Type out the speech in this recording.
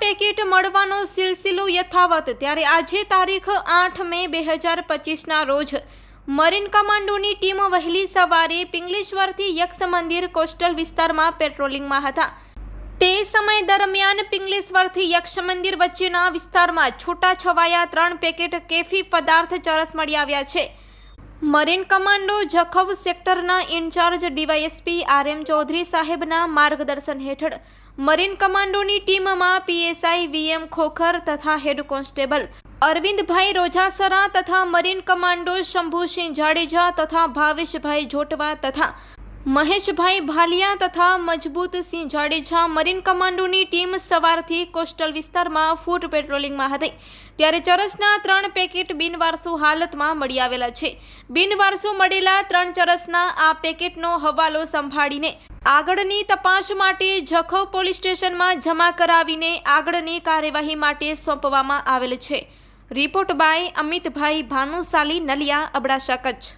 Packet મળવાનો સિલસિલો યથાવત ત્યારે આજે તારીખ આઠ મે બે હજાર પચીસના રોજ મરીન કમાન્ડોની ટીમ વહેલી સવારે પિંગલેશ્વરથી યક્ષ મંદિર કોસ્ટલ વિસ્તારમાં પેટ્રોલિંગમાં હતા. તે સમય દરમિયાન પિંગલેશ્વરથી યક્ષ મંદિર વચ્ચેના વિસ્તારમાં છૂટા છવાયા ત્રણ પેકેટ કેફી પદાર્થ ચરસ મળી આવ્યા છે. Marine commando Jakhau સેક્ટરના in charge DYSP R M Chaudhary સાહેબના માર્ગદર્શન હેઠળ મરીન કમાન્ડોની ટીમમાં પીએસઆઈ વીએમ ખોખર તથા હેડ કોન્સ્ટેબલ અરવિંદભાઈ રોજાસરા તથા મરીન કમાન્ડો શંભુસિંહ જાડેજા તથા ભાવેશભાઈ જોટવા તથા મહેશભાઈ ભાલિયા તથા મજબૂતસિંહ જાડેજા મરીન કમાન્ડોની ટીમ સવારથી કોસ્ટલ વિસ્તારમાં ફૂટ પેટ્રોલિંગમાં હતી. ત્યારે ચરસના ત્રણ પેકેટ બિનવારસુ હાલતમાં મળી આવેલા છે. બિનવારસુ મળેલા ત્રણ ચરસના આ પેકેટનો હવાલો સંભાળીને આગળની તપાસ માટે જખૌ પોલીસ સ્ટેશનમાં જમા કરાવીને આગળની કાર્યવાહી માટે સોંપવામાં આવેલ છે. Report by Amitbhai Bhanushali Naliya, Abdasa Kutch.